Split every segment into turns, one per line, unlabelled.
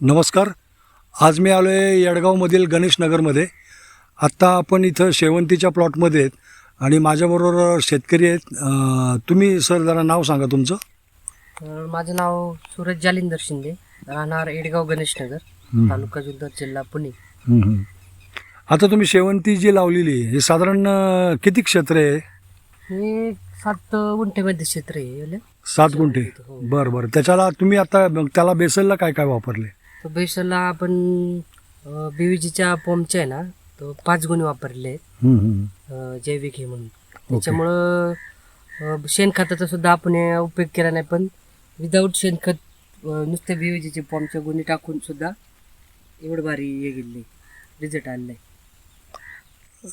नमस्कार. आज मी आलो आहे येडगावमधील गणेश नगरमध्ये. आत्ता आपण इथं शेवंतीच्या प्लॉटमध्ये आहेत आणि माझ्याबरोबर शेतकरी आहेत. तुम्ही सर जरा नाव सांगा तुमचं.
माझं नाव सूरज जालिंदर शिंदे. राहणार एडगाव गणेशनगर. तालुका जुन्नर जिल्हा पुणे.
आता तुम्ही शेवंती जी लावलेली हे साधारण किती क्षेत्र आहे?
हे सात गुंठेमध्ये क्षेत्र आहे.
सात गुंठे.
हो.
बरं बरं. त्याच्याला तुम्ही आता त्याला बेसलला काय काय वापरले?
तो बेसला आपण बीव्हीजीच्या पॉम्पचे आहे ना तो पाच गुणी वापरले. आहेत जैविक हे म्हणून. त्याच्यामुळं शेणखताचा सुद्धा आपण उपयोग केला नाही पण विदाऊट शेणखत नुसते बीव्हीजीचे पॉम्पच्या गुणी टाकून सुद्धा एवढं भारी हे गेले रिझल्ट आलेला आहे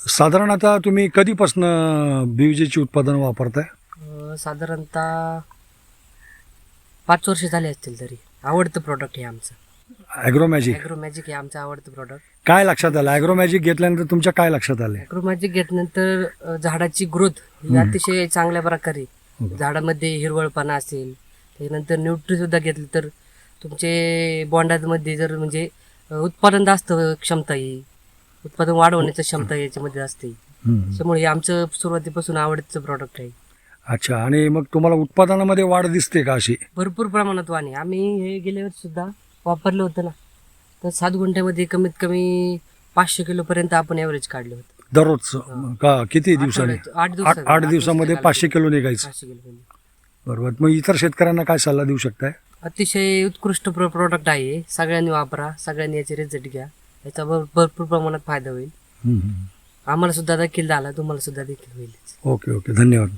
साधारण आता तुम्ही कधीपासून बीजेची उत्पादनं वापरताय?
साधारणतः पाच वर्ष झाले असतील तरी. आवडतं प्रॉडक्ट हे आमचं.
ॲग्रोमॅजिक
ॲग्रो मॅजिक हे आमचं आवडतं प्रॉडक्ट
काय लक्षात आलं? ॲग्रोमॅजिक घेतल्यानंतर तुमच्या काय लक्षात आलं?
ॲग्रो मॅजिक घेतल्यानंतर अं, झाडाची ग्रोथ ही अतिशय चांगल्या प्रकारे. झाडामध्ये हिरवळपणा असेल त्याच्यानंतर न्यूट्री सुद्धा घेतली तर तुमचे बॉन्डामध्ये जर म्हणजे अं, उत्पादन जास्त क्षमता येईल. उत्पादन वाढवण्याची क्षमता याच्यामध्ये असते.
हम्म.
त्यामुळे हे आमचं सुरुवातीपासून आवडतं प्रॉडक्ट आहे.
अच्छा आणि मग तुम्हाला उत्पादनामध्ये वाढ दिसते का अशी?
भरपूर प्रमाणात वाणी आम्ही हे गेल्या वर्षी सुद्धा वापरलं होतं ना. तर सात गुंठ्यामध्ये कमीत कमी पाचशे किलो पर्यंत आपण ॲव्हरेज काढलं होतं.
दररोज का किती दिवसांनी?
आठवड्यात- आठ
आठ
दिवसात
आठ दिवसामध्ये पाचशे किलो निघायचं.
पाचशे.
बरोबर. मग इतर शेतकऱ्यांना काय सल्ला देऊ शकताय?
अतिशय उत्कृष्ट प्र प्रोडक्ट आहे. सगळ्यांनी वापरा सगळ्यांनी याचे रिझल्ट घ्या. याचा भर- भरपूर प्रमाणात फायदा होईल.
हम्म, हम्म.
आम्हाला सुद्धा देखील झाला तुम्हाला सुद्धा देखील होईल
ओके ओके. धन्यवाद.